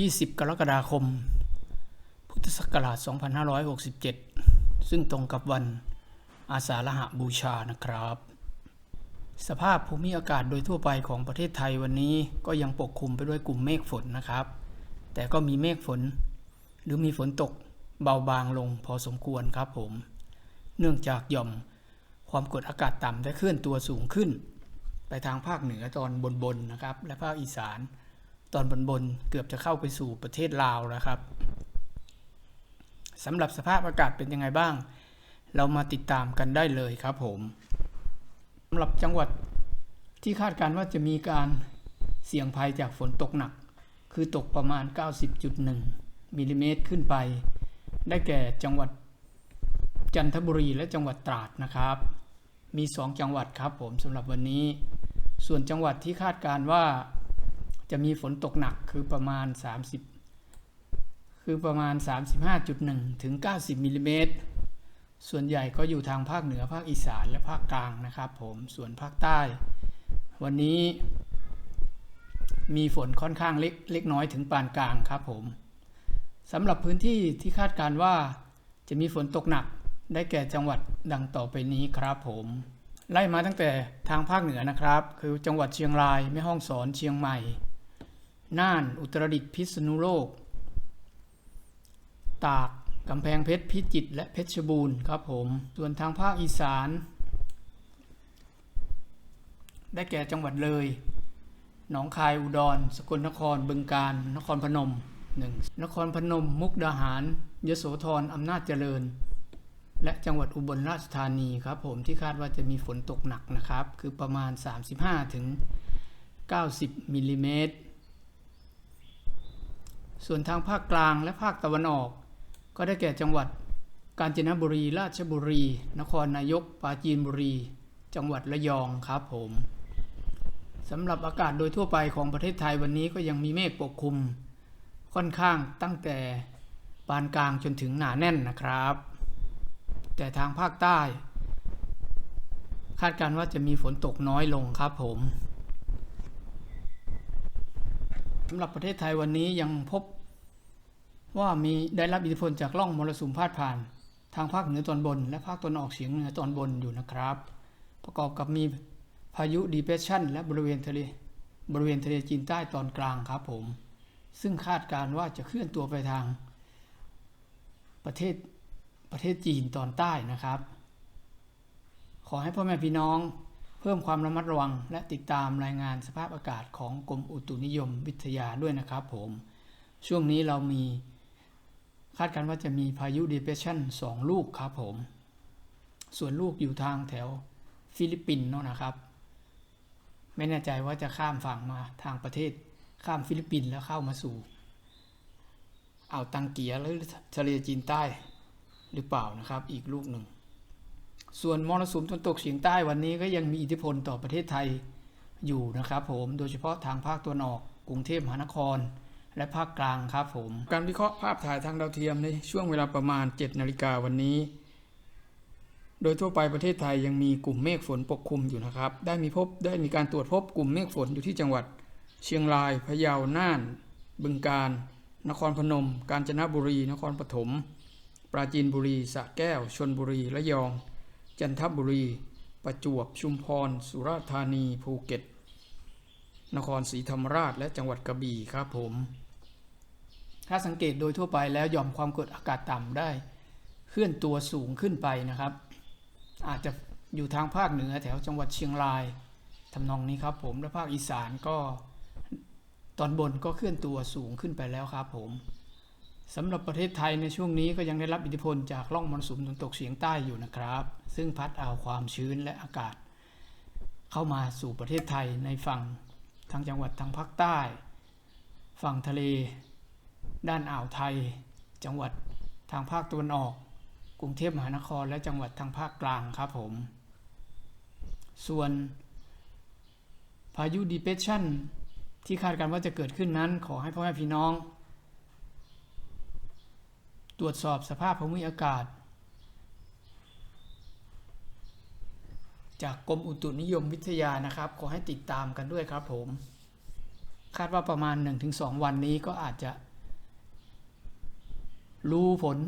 20 กรกฎาคม พุทธศักราช 2567 ซึ่งตรงกับวันอาสาฬหบูชานะครับ สภาพภูมิอากาศโดยทั่วไปของประเทศไทยวันนี้ก็ยังปกคลุมไปด้วยกลุ่มเมฆฝนนะครับ แต่ก็มีเมฆฝน หรือมีฝนตกเบาบางลงพอสมควรครับผม เนื่องจากหย่อมความกดอากาศต่ำได้เคลื่อนตัวสูงขึ้น ไปทางภาคเหนือตอนบนๆนะครับ และภาคอีสาน ตอนบนๆเกือบจะเข้าไปสู่ประเทศลาวแล้วครับสำหรับสภาพอากาศเป็นยังไงบ้าง เรามาติดตามกันได้เลยครับผมสำหรับจังหวัดที่คาดการณ์ว่าจะมีการเสี่ยงภัยจากฝนตกหนัก คือตกประมาณ 90.1มิลลิเมตรขึ้นไป ได้แก่จังหวัดจันทบุรีและจังหวัดตราดนะครับ มี 2 จังหวัดครับผมสำหรับวันนี้ ส่วนจังหวัดที่คาดการณ์ว่า จะมีฝนตกหนักคือประมาณ 30 คือประมาณ 35.1 ถึง 90มิลลิเมตรส่วนใหญ่ก็อยู่ทางภาคเหนือภาคอีสานและภาคกลางนะครับผมส่วนภาคใต้ วันนี้ มีฝนค่อนข้างเล็กเล็กน้อยถึงปานกลางครับผมสำหรับพื้นที่ที่คาดการว่าจะมีฝนตกหนักได้แก่จังหวัดดังต่อไปนี้ครับผมไล่มาตั้งแต่ทางภาคเหนือนะครับ คือจังหวัดเชียงรายแม่ฮ่องสอนเชียงใหม่ น่าน อุตรดิตถ์พิษณุโลก ตากกำแพงเพชรพิจิตรและเพชรบูรณ์ครับผม ส่วนทางภาคอีสาน ได้แก่จังหวัดเลย หนองคายอุดร สกลนครบึงกาฬนครพนมหนึ่งนครพนม มุกดาหาร ยโสธรอำนาจเจริญ และจังหวัดอุบลราชธานีครับผมที่คาดว่าจะมีฝนตกหนักนะครับ คือประมาณ 35ถึง90มิลลิเมตร ส่วนทางภาคกลางและภาคตะวันออก ก็ได้แก่จังหวัด กาญจนบุรี ราชบุรี นครนายก ปราจีนบุรี จังหวัดระยองครับผมสำหรับอากาศโดยทั่วไปของประเทศไทยวันนี้ก็ยังมีเมฆปกคลุม ค่อนข้างตั้งแต่ปานกลางจนถึงหนาแน่นนะครับ แต่ทางภาคใต้ คาดการณ์ว่าจะมีฝนตกน้อยลงครับผม สำหรับประเทศไทยวันนี้ยังพบ ว่ามีได้รับอิทธิพลจากล่องมรสุมพาดผ่าน ทางภาคเหนือตอนบน และภาคตะวันออกเฉียงเหนือตอนบนอยู่นะครับ ประกอบกับมีพายุดีเพรสชันและบริเวณทะเลบริเวณทะเลจีนใต้ตอนกลางครับผม ซึ่งคาดการณ์ว่าจะเคลื่อนตัวไปทาง ประเทศประเทศจีนตอนใต้นะครับ ขอให้พ่อแม่พี่น้อง เพิ่มความระมัดระวัง และติดตามรายงานสภาพอากาศของกรมอุตุนิยมวิทยาด้วยนะครับผม ช่วงนี้เรามีคาดการณ์ว่าจะมีพายุ depression 2ลูกครับผม ส่วนลูกอยู่ทางแถวฟิลิปปินส์เนาะนะครับ ไม่แน่ใจว่าจะข้ามฝั่งมาทางประเทศข้ามฟิลิปปินส์แล้วเข้ามาสู่อ่าวตังเกียหรือทะเลจีนใต้หรือเปล่านะครับ อีกลูกหนึ่ง ส่วนมรสุมตะวันตกเฉียงใต้วันนี้ก็ยังมีอิทธิพลต่อประเทศไทยอยู่นะครับผมโดยเฉพาะทางภาคตะวันออกกรุงเทพมหานคร และภาคกลางครับผม การวิเคราะห์ภาพถ่ายทางดาวเทียมในช่วงเวลาประมาณ 7 นาฬิกาวันนี้ โดยทั่วไปประเทศไทยยังมีกลุ่มเมฆฝนปกคลุมอยู่นะครับ ได้มีพบได้มีการตรวจพบกลุ่มเมฆฝนอยู่ที่จังหวัด เชียงรายพะเยาน่าน บึงกาฬนครพนม กาญจนบุรี นครปฐมปราจีนบุรีสระแก้วชนบุรีระยอง จันทบุรี ประจวบ ชุมพร สุราษฎร์ธานี ภูเก็ต นครศรีธรรมราช และจังหวัดกระบี่ครับผม ถ้าสังเกตโดยทั่วไปแล้วหย่อมความกดอากาศต่ำได้ เคลื่อนตัวสูงขึ้นไปนะครับ อาจจะอยู่ทางภาคเหนือแถวจังหวัดเชียงรายทำนองนี้ครับผมและภาคอีสานก็ตอนบนก็เคลื่อนตัวสูงขึ้นไปแล้วครับผม สำหรับประเทศไทยในช่วงนี้ก็ยังได้รับอิทธิพลจากร่องมรสุมตะวันตกเฉียงใต้อยู่นะครับ ซึ่งพัดเอาความชื้นและอากาศ เข้ามาสู่ประเทศไทยในฝั่งทางจังหวัดทางภาคใต้ ฝั่งทะเล ด้านอ่าวไทย จังหวัดทางภาคตะวันออก กรุงเทพมหานครและจังหวัดทางภาคกลางครับผม ส่วน พายุดีเพ s ชันที่คาดการณ์ว่าจะเกิดขึ้นนั้นขอให้พ่อแม่พี่น้อง ตรวจสอบสภาพภูมิอากาศ จากกรมอุตุนิยมวิทยานะครับ ขอให้ติดตามกันด้วยครับผม คาดว่าประมาณ 1-2 วันนี้ก็อาจจะ รู้ผล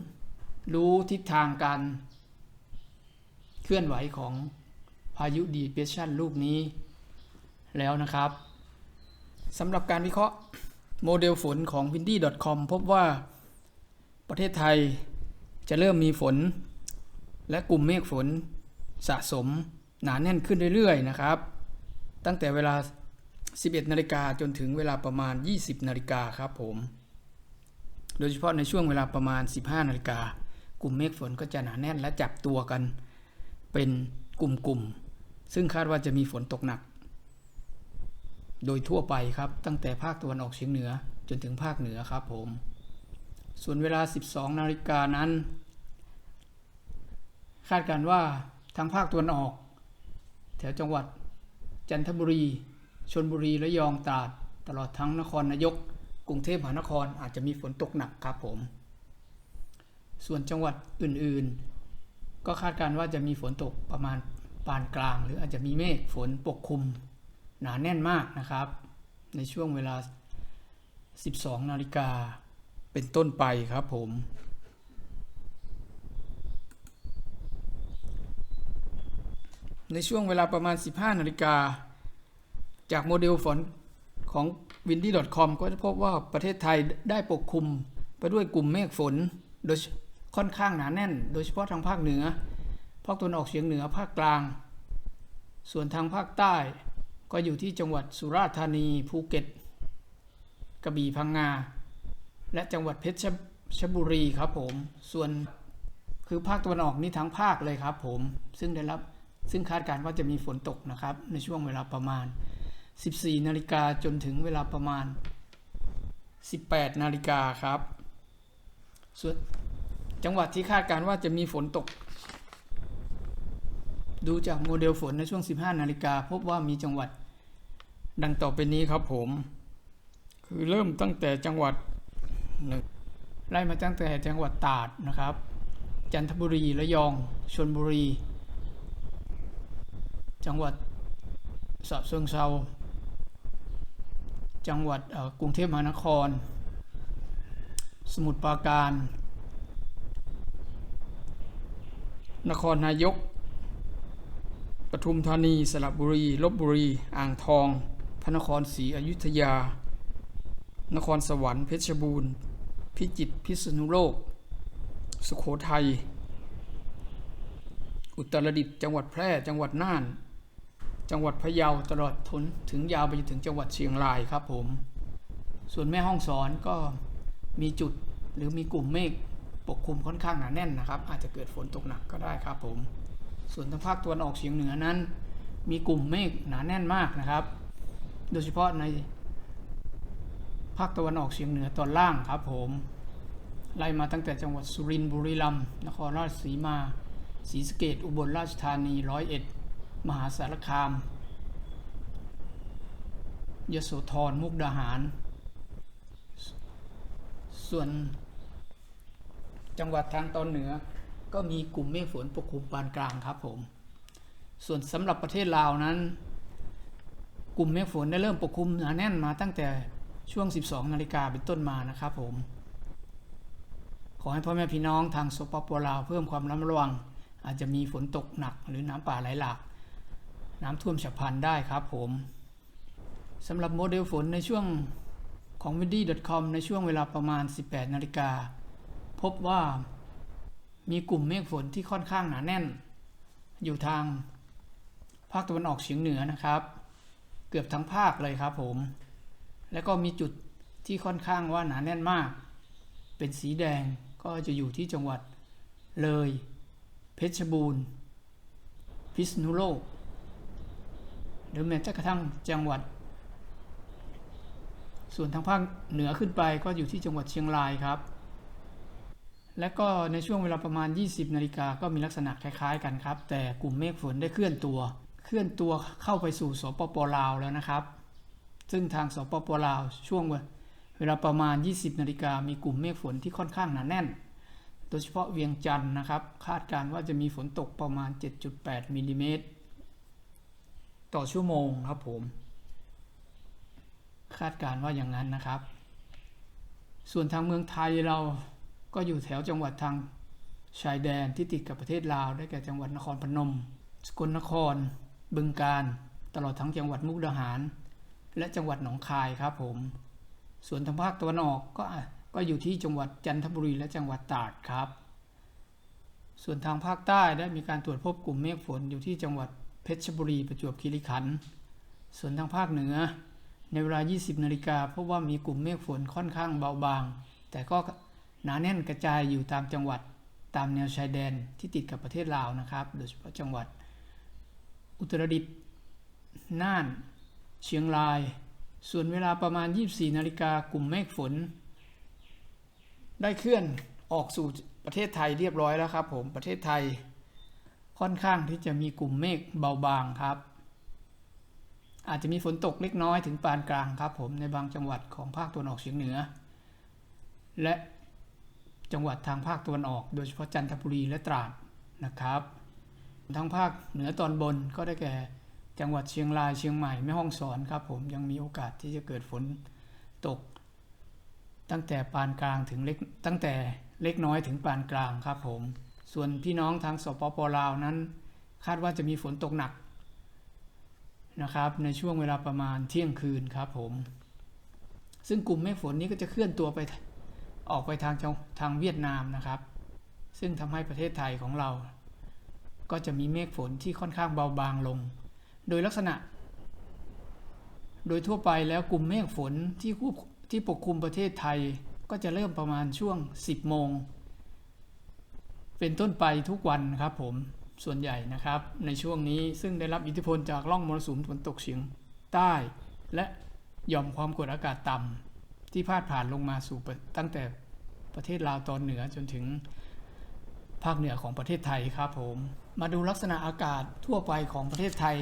รู้ทิศทางการ เคลื่อนไหวของพายุดีเพ s ชันลูกนี้ แล้วนะครับสำหรับการวิเคราะห์โมเดลฝนของ windy.com พบว่า ประเทศไทยจะเริ่มมีฝน และกลุ่มเมฆฝนสะสมหนาแน่นขึ้นเรื่อยๆนะครับ ตั้งแต่เวลา 11 นาฬิกาจนถึงเวลาประมาณ 20 นาฬิกาครับผม โดยเฉพาะในช่วงเวลาประมาณ 15 นาฬิกากลุ่มเมฆฝนก็จะหนาแน่นและจับตัวกัน เป็นกลุ่มๆซึ่งคาดว่าจะมีฝนตกหนัก โดยทั่วไปครับตั้งแต่ภาคตะวันออกเฉียงเหนือจนถึงภาคเหนือครับผม ส่วนเวลา 12 นาฬิกานั้น คาดการว่าทางภาคตะวันออก แถวจังหวัด จันทบุรีชนบุรีและยองตราด ตลอดทั้งนครนายก กรุงเทพมหานครอาจจะมีฝนตกหนักครับผม ส่วนจังหวัดอื่นๆ ก็คาดการว่าจะมีฝนตกประมาณปานกลาง หรืออาจจะมีเมฆฝนปกคลุม หนาแน่นมากนะครับ ในช่วงเวลา 12 นาฬิกา เป็นต้นไปครับผม ในช่วงเวลาประมาณ 15 นาฬิกา จากโมเดลฝนของ windy.com ก็จะพบว่าประเทศไทยได้ปกคลุมไปด้วยกลุ่มเมฆฝน โดยค่อนข้างหนาแน่น โดยเฉพาะทางภาคเหนือ ภาคตะวันออกเฉียงเหนือ ภาคกลาง ส่วนทางภาคใต้ ก็อยู่ที่จังหวัดสุราษฎร์ธานี ภูเก็ต กระบี่ พังงา และจังหวัดเพชรชบุรีครับผม ส่วนคือภาคตะวันออกนี่ทั้งภาคเลยครับผม ซึ่งได้รับซึ่งคาดการณ์ว่าจะมีฝนตกนะครับ ในช่วงเวลาประมาณ 14 นาฬิกาจนถึงเวลาประมาณ 18 นาฬิกาครับ ส่วนจังหวัดที่คาดการณ์ว่าจะมีฝนตก ดูจากโมเดลฝนในช่วง 15 นาฬิกาพบว่ามีจังหวัดดังต่อไปนี้ครับผม คือเริ่มตั้งแต่จังหวัด ไล่มาตั้งแต่จังหวัดตราดนะครับ จันทบุรีระยองชลบุรี จังหวัดสระเชิงเซาจังหวัดกรุงเทพมหานคร สมุทรปราการ นครนายก ปทุมธานีสระบุรีลบบุรี อ่างทอง พระนครศรีอยุธยา นครสวรรค์เพชรบูรณ์ พิจิตรพิษณุโลก สุโขทัย อุตรดิตถ์จังหวัดแพร่จังหวัดน่าน จังหวัดพะเยาตลอดทนถึงยาวไปจนถึงจังหวัดเชียงรายครับผม ส่วนแม่ห้องสอนก็มีจุดหรือมีกลุ่มเมฆปกคลุมค่อนข้างหนาแน่นนะครับ อาจจะเกิดฝนตกหนักก็ได้ครับผม ส่วนทางภาคตะวันออกเฉียงเหนือนั้น มีกลุ่มเมฆหนาแน่นมากนะครับ โดยเฉพาะใน ภาคตะวันออกเฉียงเหนือตอนล่างครับผมไล่มาตั้งแต่จังหวัดสุรินทร์บุรีรัมย์นครราชสีมาศรีสะเกดอุบลราชธานีร้อยเอ็ดมหาสารคามยโสธรมุกดาหาร ส่วนจังหวัดทางตอนเหนือ ก็มีกลุ่มเมฆฝนปกคลุมปานกลางครับผม ส่วนสำหรับประเทศลาวนั้น กลุ่มเมฆฝนได้เริ่มปกคลุมหนาแน่นมาตั้งแต่ ช่วง 12 นาฬิกาเป็นต้นมานะครับผม ขอให้พ่อแม่พี่น้องทางสปปลาวเพิ่มความระมัดระวัง อาจจะมีฝนตกหนักหรือน้ำป่าไหลหลาก น้ำท่วมฉับพลันได้ครับผมสำหรับโมเดลฝนในช่วงของ w i n d y c o m ในช่วงเวลาประมาณ 18 นาฬิกา พบว่ามีกลุ่มเมฆฝนที่ค่อนข้างหนาแน่น อยู่ทางภาคตะวันออกเฉียงเหนือนะครับ เกือบทั้งภาคเลยครับผม แล้วก็มีจุดที่ค่อนข้างว่าหนาแน่นมาก เป็นสีแดงก็จะอยู่ที่จังหวัดเลย เพชรบูรณ์ พิษณุโลก หรือแม้กระทั่งจังหวัด ส่วนทางภาคเหนือขึ้นไปก็อยู่ที่จังหวัดเชียงรายครับ และก็ในช่วงเวลาประมาณ 20นาฬิกาก็มีลักษณะคล้ายๆ กันครับ แต่กลุ่มเมฆฝนได้เคลื่อนตัว เคลื่อนตัวเข้าไปสู่สปปลาวแล้วนะครับ ซึ่งทางสปปลาวช่วงเวลาประมาณ 20 นาฬิกามีกลุ่มเมฆฝนที่ค่อนข้างหนาแน่น โดยเฉพาะเวียงจันทร์นะครับ คาดการณ์ว่าจะมีฝนตกประมาณ 7.8มิลลิเมตรต่อชั่วโมงครับผม คาดการณ์ว่าอย่างนั้นนะครับ ส่วนทางเมืองไทยเราก็อยู่แถวจังหวัดทางชายแดนที่ติดกับประเทศลาวได้แก่จังหวัดนครพนม สกลนคร บึงกาฬตลอดทั้งจังหวัดมุกดาหาร และจังหวัดหนองคายครับผม ส่วนทางภาคตะวันออกก็ก็อยู่ที่จังหวัดจันทบุรีและจังหวัดตราดครับ ส่วนทางภาคใต้ได้มีการตรวจพบกลุ่มเมฆฝนอยู่ที่จังหวัดเพชรบุรีประจวบคีรีขันธ์ส่วนทางภาคเหนือ ในเวลา 20 นาฬิกาพบว่ามีกลุ่มเมฆฝนค่อนข้างเบาบาง แต่ก็หนาแน่นกระจายอยู่ตามจังหวัดตามแนวชายแดนที่ติดกับประเทศลาวนะครับ โดยเฉพาะจังหวัด อุตรดิตถ์น่าน เชียงราย ส่วนเวลาประมาณ 24 นาฬิกากลุ่มเมฆฝน ได้เคลื่อนออกสู่ประเทศไทยเรียบร้อยแล้วครับผมประเทศไทย ค่อนข้างที่จะมีกลุ่มเมฆเบาบางครับ อาจจะมีฝนตกเล็กน้อยถึงปานกลางครับผมในบางจังหวัดของภาคตะวันออกเฉียงเหนือ และจังหวัดทางภาคตะวันออก โดยเฉพาะจันทบุรีและตราดนะครับทางภาคเหนือตอนบนก็ได้แก่ จังหวัดเชียงรายเชียงใหม่แม่ฮ่องสอนครับผมยังมีโอกาสที่จะเกิดฝนตก ตั้งแต่ปานกลางถึงเล็กตั้งแต่เล็กน้อยถึงปานกลางครับผม ส่วนพี่น้องทางสปปลาวนั้น คาดว่าจะมีฝนตกหนักนะครับในช่วงเวลาประมาณเที่ยงคืนครับผม ซึ่งกลุ่มเมฆฝนนี้ก็จะเคลื่อนตัวไปออกไปทางทางเวียดนามนะครับ ซึ่งทำให้ประเทศไทยของเรา ก็จะมีเมฆฝนที่ค่อนข้างเบาบางลง โดยลักษณะ โดยทั่วไปแล้วกลุ่มเมฆฝนที่ควบที่ปกคลุมประเทศไทยก็จะเริ่มประมาณช่วง 10 โมง เป็นต้นไปทุกวันครับผมส่วนใหญ่นะครับ ในช่วงนี้ซึ่งได้รับอิทธิพลจากร่องมรสุมตะวันตกเฉียงใต้ และหย่อมความกดอากาศต่ำที่พาดผ่านลงมาสู่ตั้งแต่ประเทศลาวตอนเหนือจนถึงภาคเหนือของประเทศไทยครับผม มาดูลักษณะอากาศทั่วไปของประเทศไทย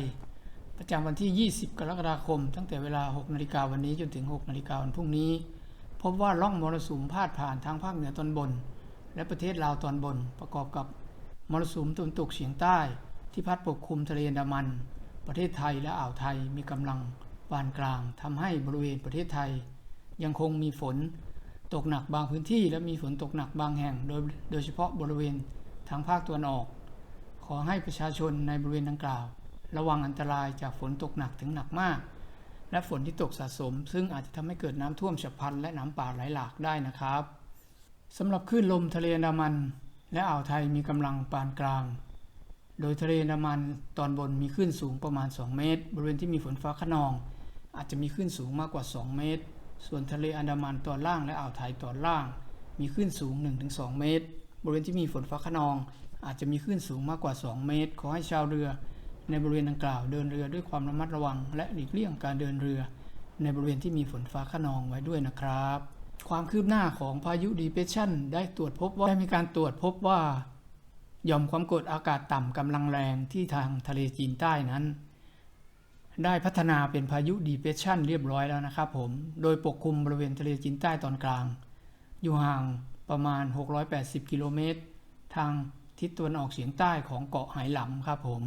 ประจำวันที่ 20 กรกฎาคม ตั้งแต่เวลา 6 นาฬิกาวันนี้จนถึง 6 นาฬิกาวันพรุ่งนี้ พบว่าร่องมรสุมพาดผ่านทางภาคเหนือตอนบน และประเทศลาวตอนบน ประกอบกับมรสุมตะวันตกเฉียงใต้ ที่พัดปกคลุมทะเลอันดามัน ประเทศไทยและอ่าวไทยมีกำลังปานกลางทำให้บริเวณประเทศไทย ยังคงมีฝนตกหนักบางพื้นที่และมีฝนตกหนักบางแห่ง โดยโดยเฉพาะบริเวณทางภาคตะวันออก ขอให้ประชาชนในบริเวณดังกล่าว ระวังอันตรายจากฝนตกหนักถึงหนักมาก และฝนที่ตกสะสม ซึ่งอาจจะทำให้เกิดน้ำท่วมฉับพลันและน้ำป่าไหลหลากได้นะครับสำหรับคลื่นลมทะเลอันดามัน และอ่าวไทยมีกำลังปานกลาง โดยทะเลอันดามันตอนบนมีคลื่นสูงประมาณ 2 เมตร บริเวณที่มีฝนฟ้าขนอง อาจจะมีคลื่นสูงมากกว่า 2 เมตร ส่วนทะเลอันดามันตอนล่างและอ่าวไทยตอนล่าง มีคลื่นสูง 1-2 เมตร บริเวณที่มีฝนฟ้าขนอง อาจจะมีคลื่นสูงมากกว่า 2 เมตร ขอให้ชาวเรือ ในบริเวณดังกล่าวเดินเรือด้วยความระมัดระวัง และหลีกเลี่ยงการเดินเรือ ในบริเวณที่มีฝนฟ้าขนองไว้ด้วยนะครับ ความคืบหน้าของพายุดีเพชชันได้ตรวจพบว่าได้มีการตรวจพบว่าหย่อมความกดอากาศต่ำกำลังแรงที่ทางทะเลจีนใต้นั้น ได้พัฒนาเป็นพายุดีเพชชันเรียบร้อยแล้วนะครับผม โดยปกคลุมบริเวณทะเลจีนใต้ตอนกลาง อยู่ห่างประมาณ 680 กิโลเมตร ทางทิศตะวันออกเฉียงใต้ของเกาะไหหลำครับผม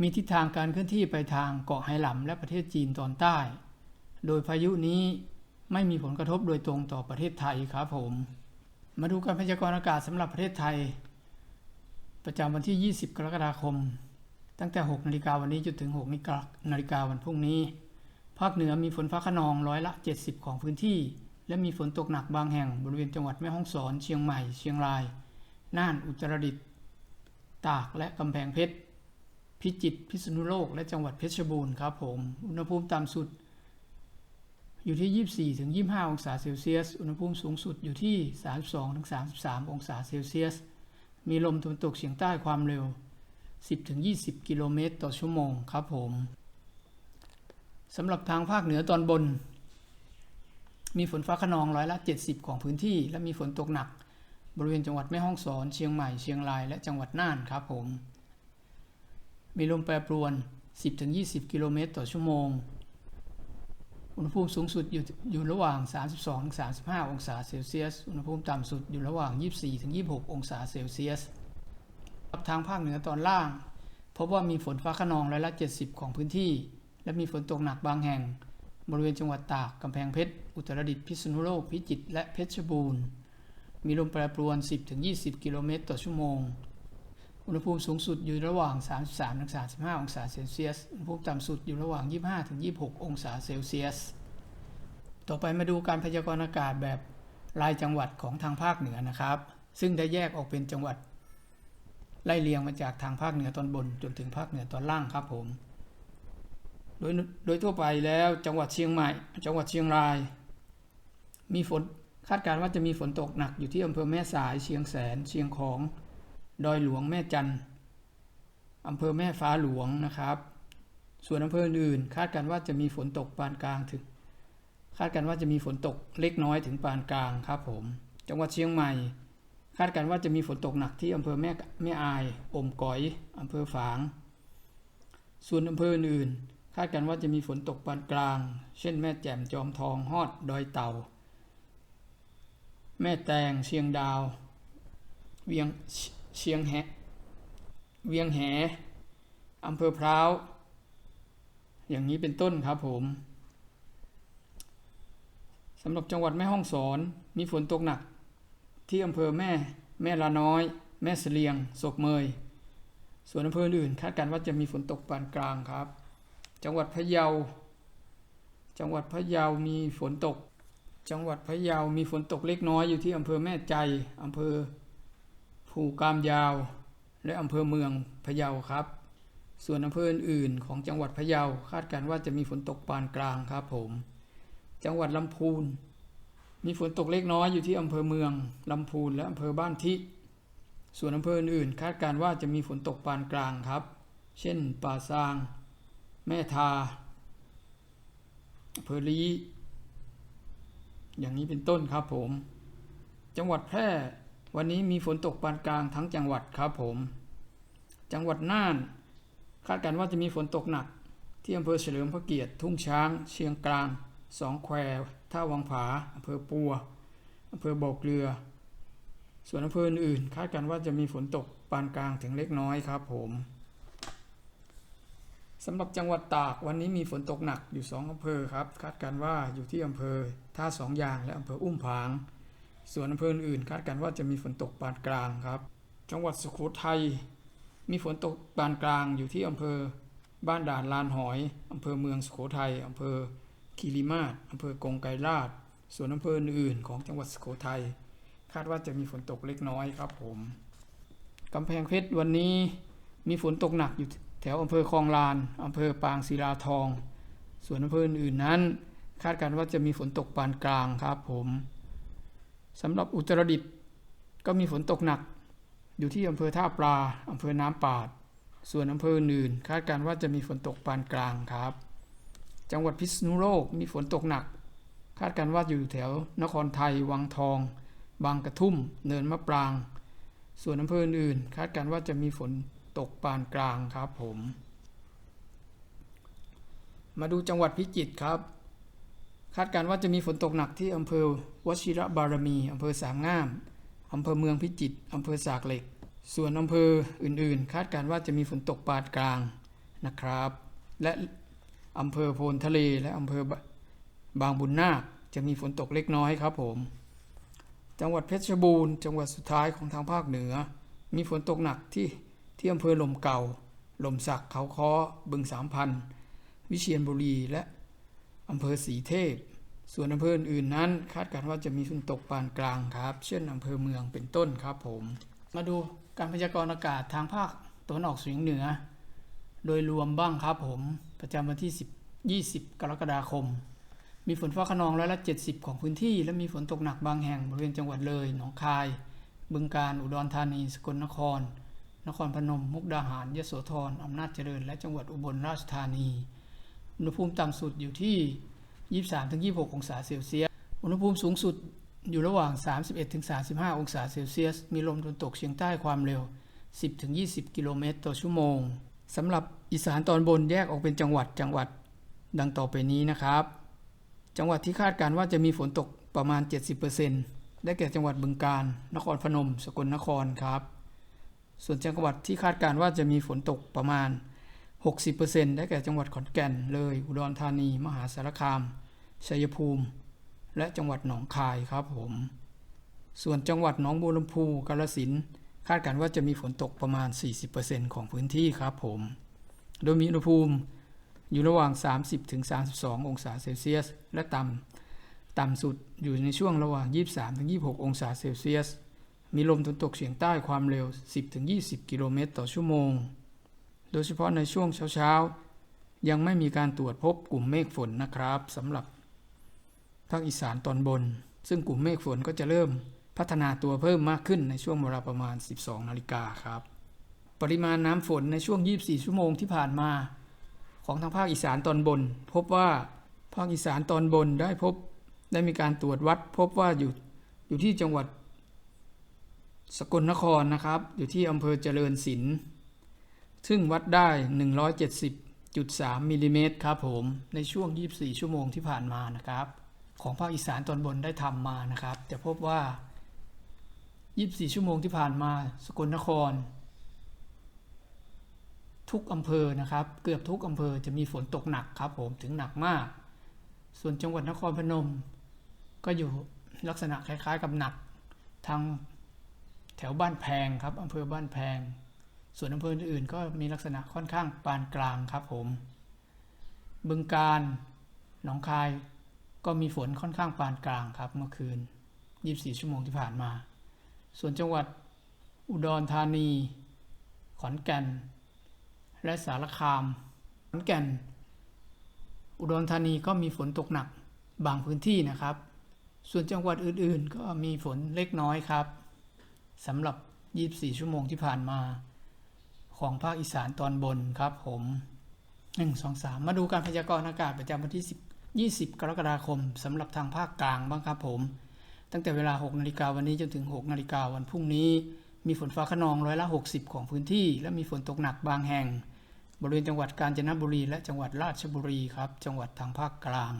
มีทิศทางการเคลื่อนที่ไปทางเกาะไหหลำและประเทศจีนตอนใต้ โดยพายุนี้ไม่มีผลกระทบโดยตรงต่อประเทศไทยครับผม มาดูการพยากรณ์อากาศสำหรับประเทศไทย ประจำวันที่ 20 กรกฎาคม ตั้งแต่ 6 นาฬิกาวันนี้จนถึง 6 นาฬิกาวันพรุ่งนี้ ภาคเหนือมีฝนฟ้าขนองร้อยละ 70 ของพื้นที่ และมีฝนตกหนักบางแห่งบริเวณจังหวัดแม่ฮ่องสอน เชียงใหม่ เชียงราย น่าน อุตรดิตถ์ ตาก และกำแพงเพชร พิจิตรพิษณุโลก และจังหวัดเพชรบูรณ์ครับผม อุณหภูมิต่ำสุด อยู่ที่ 24ถึง25 องศาเซลเซียส อุณหภูมิสูงสุดอยู่ที่ 32ถึง33 องศาเซลเซียส มีลมตะวันตกเฉียงใต้ความเร็ว 10ถึง20 กิโลเมตรต่อชั่วโมงครับผมสำหรับทางภาคเหนือตอนบน มีฝนฟ้าขนองร้อยละ 70 ของพื้นที่ และมีฝนตกหนัก บริเวณจังหวัดแม่ฮ่องสอน เชียงใหม่ เชียงราย และจังหวัดน่านครับผม มีลมแปรปรวน 10-20 กิโลเมตรต่อชั่วโมง อุณหภูมิสูงสุดอยู่อยู่ระหว่าง 32-35 องศาเซลเซียส อุณหภูมิต่ำสุดอยู่ระหว่าง 24-26 องศาเซลเซียสทางภาคเหนือตอนล่าง พบว่ามีฝนฟ้าขนองร้อยละ 70 ของพื้นที่ และมีฝนตกหนักบางแห่ง บริเวณจังหวัดตาก กำแพงเพชร อุตรดิตถ์ พิษณุโลก พิจิตร และเพชรบูรณ์ มีลมแปรปรวน 10-20 กิโลเมตรต่อชั่วโมง อุณหภูมิสูงสุดอยู่ระหว่าง 33-35 องศาเซลเซียส อุณหภูมิต่ำสุดอยู่ระหว่าง 25-26 องศาเซลเซียส ต่อไปมาดูการพยากรณ์อากาศแบบรายจังหวัดของทางภาคเหนือนะครับ ซึ่งได้แยกออกเป็นจังหวัด ไล่เรียงมาจากทางภาคเหนือตอนบนจนถึงภาคเหนือตอนล่างครับผม โดยโดยทั่วไปแล้วจังหวัดเชียงใหม่ จังหวัดเชียงราย มีฝนคาดการณ์ว่าจะมีฝนตกหนักอยู่ที่อำเภอแม่สาย เชียงแสน เชียงของ ดอยหลวงแม่จันอำเภอแม่ฟ้าหลวงนะครับ ส่วนอำเภออื่นคาดการณ์ว่าจะมีฝนตกปานกลางถึง คาดการณ์ว่าจะมีฝนตกเล็กน้อยถึงปานกลางครับผม จังหวัดเชียงใหม่ คาดการณ์ว่าจะมีฝนตกหนักที่อำเภอแม่แม่อายอมก๋อยอำเภอฝาง ส่วนอำเภออื่นคาดการณ์ว่าจะมีฝนตกปานกลาง เช่นแม่แจ่มจอมทองฮอดดอยเต่า แม่แตงเชียงดาว เวียง เชียงแหเวียงแหอำเภอพร้าว อย่างนี้เป็นต้นครับผมสำหรับจังหวัดแม่ฮ่องสอน มีฝนตกหนัก ที่อำเภอแม่ แม่ละน้อย แม่เสลียงศกเมย ส่วนอำเภออื่นคาดการณ์ว่าจะมีฝนตกปานกลางครับ จังหวัดพะเยา จังหวัดพะเยามีฝนตก จังหวัดพะเยามีฝนตกเล็กน้อยอยู่ที่อำเภอแม่ใจอำเภอ ภูกามยาว และอำเภอเมืองพะเยาครับ ส่วนอำเภออื่นๆของจังหวัดพะเยาคาดการว่าจะมีฝนตกปานกลางครับผม จังหวัดลำพูน มีฝนตกเล็กน้อยอยู่ที่อำเภอเมืองลำพูนและอำเภอบ้านทิส่วนอำเภออื่นๆคาดการว่าจะมีฝนตกปานกลางครับ เช่น ป่าซาง แม่ทาอำเภอลีอย่างนี้เป็นต้นครับผม จังหวัดแพร่ วันนี้มีฝนตกปานกลางทั้งจังหวัดครับผม จังหวัดน่าน คาดการณ์ว่าจะมีฝนตกหนัก ที่อำเภอเฉลิมพระเกียรติ ทุ่งช้าง เชียงกลาง สองแควท่าวังผาอำเภอปัวอำเภอบ่อเกลือ ส่วนอำเภออื่นคาดการณ์ว่าจะมีฝนตกปานกลางถึงเล็กน้อยครับผมสำหรับจังหวัดตากวันนี้มีฝนตกหนักอยู่สองอำเภอครับ คาดการณ์ว่าอยู่ที่อำเภอท่าสองยางและอำเภออุ้มผาง ส่วนอำเภออื่นคาดการณ์ว่าจะมีฝนตกปานกลางครับ จังหวัดสุโขทัยมีฝนตกปานกลางอยู่ที่อำเภอบ้านด่านลานหอยอำเภอเมืองสุโขทัยอำเภอคีรีมาศอำเภอกงไกรลาดส่วนอำเภออื่นๆของจังหวัดสุโขทัยคาดว่าจะมีฝนตกเล็กน้อยครับผมกำแพงเพชรวันนี้มีฝนตกหนักอยู่แถวอำเภอคลองลานอำเภอปางศิลาทอง ส่วนอำเภออื่นๆนั้น คาดการณ์ว่าจะมีฝนตกปานกลางครับผม สำหรับอุตรดิตถ์ก็มีฝนตกหนัก อยู่ที่อำเภอท่าปลาอำเภอน้ำปาด ส่วนอำเภออื่นคาดการณ์ว่าจะมีฝนตกปานกลางครับ จังหวัดพิษณุโลกมีฝนตกหนัก คาดการณ์ว่าอยู่แถวนครไทย วังทอง บางกระทุ่ม เนินมะปราง ส่วนอำเภออื่นคาดการณ์ว่าจะมีฝนตกปานกลางครับผม มาดูจังหวัดพิจิตรครับ คาดการณ์ว่าจะมีฝนตกหนักที่อำเภอวชิระบารมีอำเภอสามงามอำเภอเมืองพิจิตรอำเภอสากเหล็ก ส่วนอำเภออื่นๆ คาดการณ์ว่าจะมีฝนตกปานกลางนะครับ และอำเภอโพนทะเลและอำเภอบางบุญนาคจะมีฝนตกเล็กน้อยครับผม จังหวัดเพชรบูรณ์ จังหวัดสุดท้ายของทางภาคเหนือ มีฝนตกหนักที่ที่อำเภอลมเก่าลมสักเขาค้อบึงสามพัน วิเชียรบุรีและ อำเภอสีเทพ ส่วนอำเภออื่นๆนั้น คาดการณ์ว่าจะมีฝนตกปานกลางครับ เช่นอำเภอเมืองเป็นต้นครับผม มาดูการพยากรณ์อากาศทางภาคตะวันออกเฉียงเหนือ โดยรวมบ้างครับผม ประจำวันที่ 10 20 กรกฎาคม มีฝนฟ้าขนองร้อยละ 70 ของพื้นที่ และมีฝนตกหนักบางแห่งบริเวณจังหวัดเลย หนองคาย บึงกาฬ อุดรธานี สกลนคร นครพนม มุกดาหาร ยโสธร อำนาจเจริญ และจังหวัดอุบลราชธานี อุณหภูมิต่ำสุดอยู่ที่ 23-26 องศาเซลเซียส อุณหภูมิสูงสุดอยู่ระหว่าง 31-35 องศาเซลเซียส มีลมตะวันตกเฉียงใต้ความเร็ว 10-20 กิโลเมตรต่อชั่วโมง สำหรับอีสานตอนบนแยกออกเป็นจังหวัดจังหวัดดังต่อไปนี้นะครับ จังหวัดที่คาดการณ์ว่าจะมีฝนตกประมาณ 70%ได้แก่จังหวัดบึงกาฬ นครพนม สกลนครครับ ส่วนจังหวัดที่คาดการณ์ว่าจะมีฝนตกประมาณ 60%ได้แก่จังหวัดขอนแก่น เลย อุดรธานี มหาสารคาม ชัยภูมิ และจังหวัดหนองคายครับผม ส่วนจังหวัดหนองบัวลำพู กาฬสินธุ์คาดการณ์ว่าจะมีฝนตกประมาณ 40%ของพื้นที่ครับผม โดยมีอุณหภูมิอยู่ระหว่าง 30-32 องศาเซลเซียส และต่ำต่ำสุดอยู่ในช่วงระหว่าง 23-26 องศาเซลเซียส มีลมตะวันตกเฉียงใต้ความเร็ว 10-20 กิโลเมตรต่อชั่วโมง โดยเฉพาะในช่วงเช้าๆ ยังไม่มีการตรวจพบกลุ่มเมฆฝนนะครับสำหรับภาคอีสานตอนบน ซึ่งกลุ่มเมฆฝนก็จะเริ่มพัฒนาตัวเพิ่มมากขึ้นในช่วงเวลาประมาณ 12 นาฬิกาครับ ปริมาณน้ำฝนในช่วง 24 ชั่วโมงที่ผ่านมา ของทางภาคอีสานตอนบน พบว่าภาคอีสานตอนบนได้พบได้มีการตรวจวัด พบว่าอยู่อยู่ที่จังหวัดสกลนครนะครับ อยู่ที่อำเภอเจริญศิลป์ ซึ่งวัดได้ 170.3มิลลิเมตรครับผมในช่วง 24 ชั่วโมงที่ผ่านมานะครับ ของภาคอีสานตอนบนได้ทำมานะครับจะพบว่า 24 ชั่วโมงที่ผ่านมา สกลนคร ทุกอำเภอนะครับ เกือบทุกอำเภอจะมีฝนตกหนักครับผมถึงหนักมาก ส่วนจังหวัดนครพนม ก็อยู่ลักษณะคล้ายๆ กับหนักทางแถวบ้านแพงครับอำเภอบ้านแพง ส่วนอำเภออื่นๆก็มีลักษณะค่อนข้างปานกลางครับผม บึงการหนองคายก็มีฝนค่อนข้างปานกลางครับเมื่อคืน 24 ชั่วโมงที่ผ่านมา ส่วนจังหวัดอุดรธานี ขอนแก่น และสารคาม ขอนแก่น อุดรธานีก็มีฝนตกหนักบางพื้นที่นะครับ ส่วนจังหวัดอื่นๆ ก็มีฝนเล็กน้อยครับสำหรับ 24 ชั่วโมงที่ผ่านมา ของภาคอีสานตอนบนครับผม 1 2 3 มาดูการพยากรณ์อากาศประจำวันที่ 10 20 กรกฎาคมสำหรับทางภาคกลางบ้างครับผม ตั้งแต่เวลา 6 นาฬิกาวันนี้จนถึง 6 นาฬิกาวันพรุ่งนี้ มีฝนฟ้าขนองร้อยละ 60 ของพื้นที่ และมีฝนตกหนักบางแห่ง บริเวณจังหวัดกาญจนบุรี และจังหวัดราชบุรีครับ จังหวัดทางภาคกลาง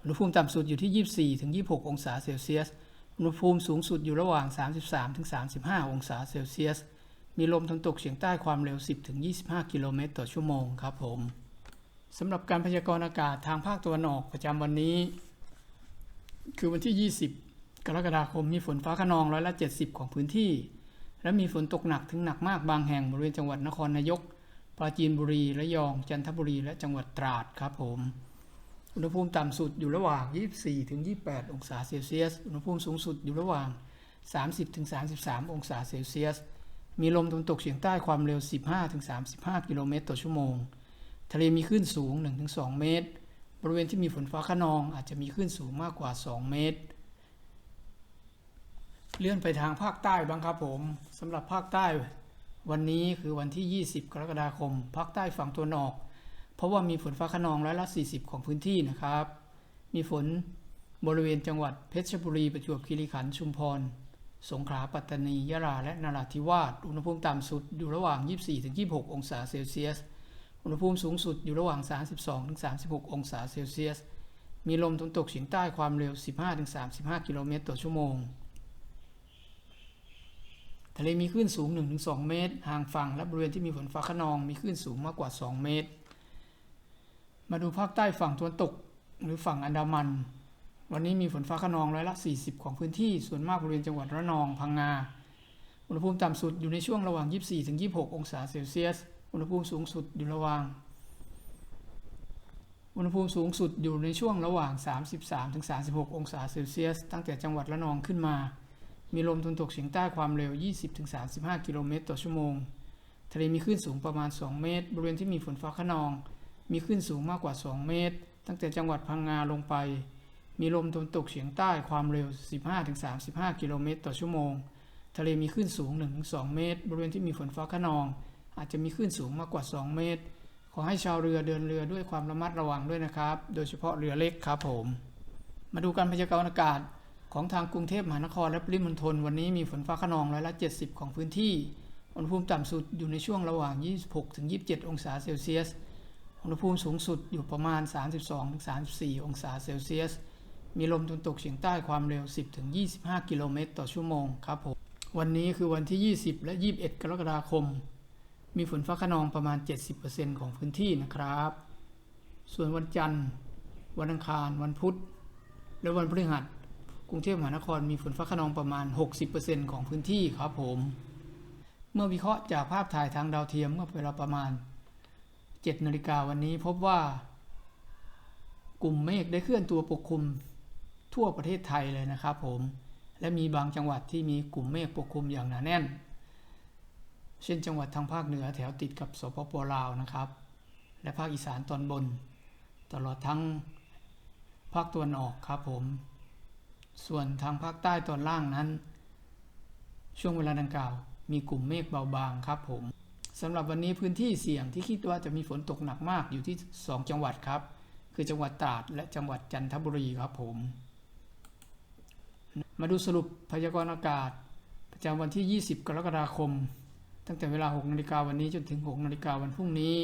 อุณหภูมิต่ำสุดอยู่ที่ 24ถึง26 องศาเซลเซียส อุณหภูมิสูงสุดอยู่ระหว่าง 33ถึง35 องศาเซลเซียส มีลมตะวันตกเฉียงใต้ความเร็ว 10ถึง25 กิโลเมตรต่อชั่วโมงครับผมสำหรับการพยากรณ์อากาศทางภาคตะวันออกประจำวันนี้ คือวันที่ 20 กรกฎาคมมีฝนฟ้าขนองร้อยละ 70 ของพื้นที่ และมีฝนตกหนักถึงหนักมากบางแห่งบริเวณจังหวัดนครนายกปราจีนบุรีระยอง จันทบุรีและจังหวัดตราดครับผมอุณหภูมิต่ำสุดอยู่ระหว่าง 24ถึง28 องศาเซลเซียส อุณหภูมิสูงสุดอยู่ระหว่าง 30ถึง33 องศาเซลเซียส มีลมตะวันตกเฉียงใต้ความเร็ว 15-35 กิโลเมตรต่อชั่วโมง ทะเลมีคลื่นสูง 1-2 เมตร บริเวณที่มีฝนฟ้าขนองอาจจะมีคลื่นสูงมากกว่า 2 เมตร เลื่อนไปทางภาคใต้บ้างครับผมสำหรับภาคใต้ วันนี้คือวันที่ 20 กรกฎาคม ภาคใต้ฝั่งตะวันออก เพราะว่ามีฝนฟ้าขนองร้อยละ 40 ของพื้นที่นะครับ มีฝนบริเวณจังหวัดเพชรบุรีประจวบคีรีขันธ์ชุมพร สงขลาปัตตานียะลาและนราธิวาสอุณหภูมิต่ำสุดอยู่ระหว่าง 24-26 องศาเซลเซียส อุณหภูมิสูงสุดอยู่ระหว่าง 32-36 องศาเซลเซียส มีลมตะวันตกเฉียงใต้ความเร็ว 15-35 กิโลเมตรต่อชั่วโมง ทะเลมีคลื่นสูง 1-2 เมตร ห่างฝั่งและบริเวณที่มีฝนฟ้าขนองมีคลื่นสูงมากกว่า 2 เมตร มาดูภาคใต้ฝั่งตะวันตกหรือฝั่งอันดามัน วันนี้มีฝนฟ้าขนองร้อยละ 40 ของพื้นที่ ส่วนมากบริเวณจังหวัดระนอง พังงา อุณหภูมิต่ำสุดอยู่ในช่วงระหว่าง 24-26 องศาเซลเซียส อุณหภูมิสูงสุดอยู่ระหว่าง อุณหภูมิสูงสุดอยู่ในช่วงระหว่าง 33-36 องศาเซลเซียส ตั้งแต่จังหวัดระนองขึ้นมา มีลมตะวันตกเฉียงใต้ความเร็ว 20-35 กิโลเมตรต่อชั่วโมง ทะเลมีคลื่นสูงประมาณ 2 เมตร บริเวณที่มีฝนฟ้าขนอง มีคลื่นสูงมากกว่า 2 เมตร ตั้งแต่จังหวัดพังงาลงไป มีลมตะวันตกเฉียงใต้ความเร็ว 15-35 กิโลเมตรต่อชั่วโมง ทะเลมีคลื่นสูง 1-2 เมตร บริเวณที่มีฝนฟ้าขนอง อาจจะมีคลื่นสูงมากกว่า 2 เมตร ขอให้ชาวเรือเดินเรือด้วยความระมัดระวังด้วยนะครับ โดยเฉพาะเรือเล็กครับผม มาดูการพยากรณ์อากาศของทางกรุงเทพมหานครและปริมณฑลวันนี้มีฝนฟ้าขนองร้อยละ 70 ของพื้นที่ อุณหภูมิต่ำสุดอยู่ในช่วงระหว่าง 26-27 องศาเซลเซียส อุณหภูมิสูงสุดอยู่ประมาณ 32-34 องศาเซลเซียส มีลมตะวันตกเฉียงใต้ความเร็ว 10-25 กิโลเมตรต่อชั่วโมงครับผม วันนี้คือวันที่ 20 และ 21 กรกฎาคม มีฝนฟ้าขนองประมาณ 70%ของพื้นที่นะครับ ส่วนวันจันทร์ วันอังคาร วันพุธ และวันพฤหัส กรุงเทพมหานครมีฝนฟ้าขนองประมาณ 60%ของพื้นที่ครับผม เมื่อวิเคราะห์จากภาพถ่ายทางดาวเทียมเมื่อเวลาประมาณ 7 นาฬิกาวันนี้พบว่ากลุ่มเมฆได้เคลื่อนตัวปกคลุม ทั่วประเทศไทยเลยนะครับผม และมีบางจังหวัดที่มีกลุ่มเมฆปกคลุมอย่างหนาแน่น เช่นจังหวัดทางภาคเหนือแถวติดกับสปปลาวนะครับ และภาคอีสานตอนบน ตลอดทั้งภาคตะวันออกครับผม ส่วนทางภาคใต้ตอนล่างนั้น ช่วงเวลาดังกล่าว มีกลุ่มเมฆเบาบางครับผมสำหรับวันนี้พื้นที่เสี่ยงที่คิดว่าจะมีฝนตกหนักมากอยู่ที่ 2 จังหวัดครับ คือจังหวัดตราดและจังหวัดจันทบุรีครับผม มาดูสรุปพยากรณ์อากาศ ประจำวันที่ 20 กรกฎาคม ตั้งแต่เวลา 6 นาฬิกาวันนี้จนถึง 6 นาฬิกาวันพรุ่งนี้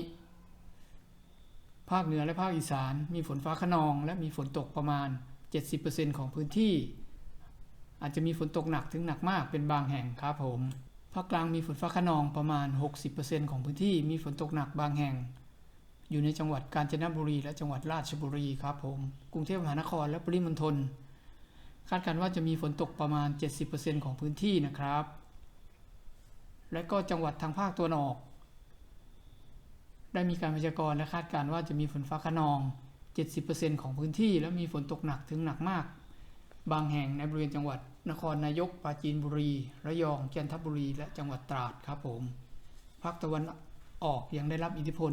ภาคเหนือและภาคอีสานมีฝนฟ้าขนอง และมีฝนตกประมาณ 70%ของพื้นที่ อาจจะมีฝนตกหนักถึงหนักมากเป็นบางแห่งครับผม ภาคกลางมีฝนฟ้าขนองประมาณ 60%ของพื้นที่มีฝนตกหนักบางแห่งอยู่ในจังหวัดกาญจนบุรีและจังหวัดราชบุรีครับผม กรุงเทพมหานครและปริมณฑล คาดการณ์ว่าจะมีฝนตกประมาณ 70%ของพื้นที่นะครับ และก็จังหวัดทางภาคตะวันออก ได้มีการพยากรณ์และคาดการณ์ว่าจะมีฝนฟ้าขนอง 70%ของพื้นที่ และมีฝนตกหนักถึงหนักมาก บางแห่งในบริเวณจังหวัดนครนายกปราจีนบุรี ระยองจันทบุรี และจังหวัดตราดครับผม ภาคตะวันออกยังได้รับอิทธิพล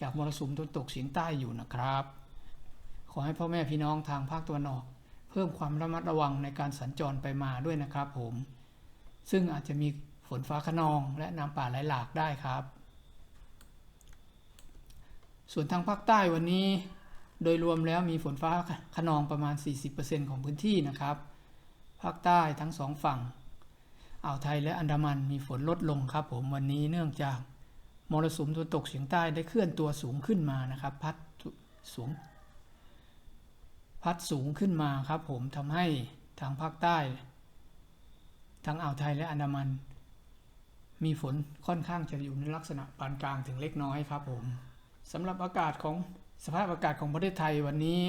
จากมรสุมตะวันตกเฉียงใต้อยู่นะครับ ขอให้พ่อแม่พี่น้องทางภาคตะวันออก เพิ่มความระมัดระวังในการสัญจรไปมาด้วยนะครับผม ซึ่งอาจจะมีฝนฟ้าขนองและน้ำป่าไหลหลากได้ครับ ส่วนทางภาคใต้วันนี้ โดยรวมแล้วมีฝนฟ้าขนองประมาณ 40%ของพื้นที่นะครับ ภาคใต้ทั้งสองฝั่งอ่าวไทยและอันดามันมีฝนลดลงครับ ผมวันนี้เนื่องจากมรสุมตะวันตกเฉียงใต้ได้เคลื่อนตัวสูงขึ้นมานะครับ พัดสูง พัดสูงขึ้นมาครับผมทำให้ทางภาคใต้ทั้งอ่าวไทยและอันดามัน มีฝนค่อนข้างจะอยู่ในลักษณะปานกลางถึงเล็กน้อยครับผมสำหรับอากาศของสภาพอากาศของประเทศไทยวันนี้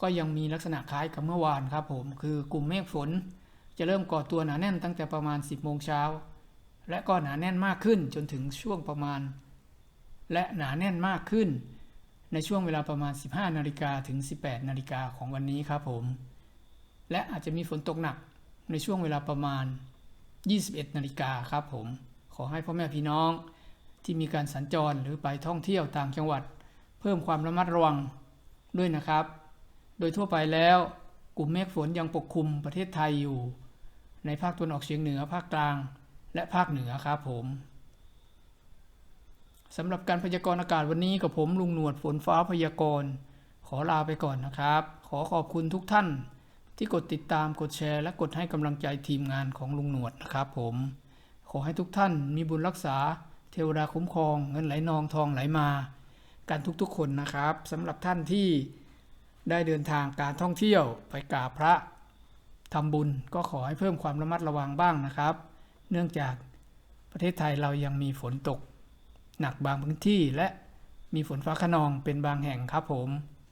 ก็ยังมีลักษณะคล้ายกับเมื่อวานครับผมคือกลุ่มเมฆฝน จะเริ่มก่อตัวหนาแน่นตั้งแต่ประมาณ 10โมงเช้าและก็หนาแน่นมากขึ้นจนถึงช่วงประมาณ และหนาแน่นมากขึ้น ในช่วงเวลาประมาณ 15 นาฬิกาถึง 18 นาฬิกาของวันนี้ครับผม และอาจจะมีฝนตกหนักในช่วงเวลาประมาณ 21 นาฬิกาครับผม ขอให้พ่อแม่พี่น้องที่มีการสัญจรหรือไปท่องเที่ยวต่างจังหวัด เพิ่มความระมัดระวังด้วยนะครับ โดยทั่วไปแล้วกลุ่มเมฆฝนยังปกคลุมประเทศไทยอยู่ ในภาคตะวันออกเฉียงเหนือภาคกลาง และภาคเหนือครับผม สำหรับการพยากรณ์อากาศวันนี้กับผมลุงหนวดฝนฟ้าพยากรณ์ ขอลาไปก่อนนะครับ ขอขอบคุณทุกท่าน ที่กดติดตามกดแชร์ และกดให้กำลังใจทีมงานของลุงหนวดนะครับผม ขอให้ทุกท่านมีบุญรักษา เทวดาคุ้มครอง เงินไหลนองทองไหลมา กันทุกๆคนนะครับสำหรับท่านที่ได้เดินทางการท่องเที่ยวไปกราบพระทำบุญก็ขอให้เพิ่มความระมัดระวังบ้างนะครับ เนื่องจากประเทศไทยเรายังมีฝนตก หนักบางพื้นที่และมีฝนฟ้าขนองเป็นบางแห่งครับผม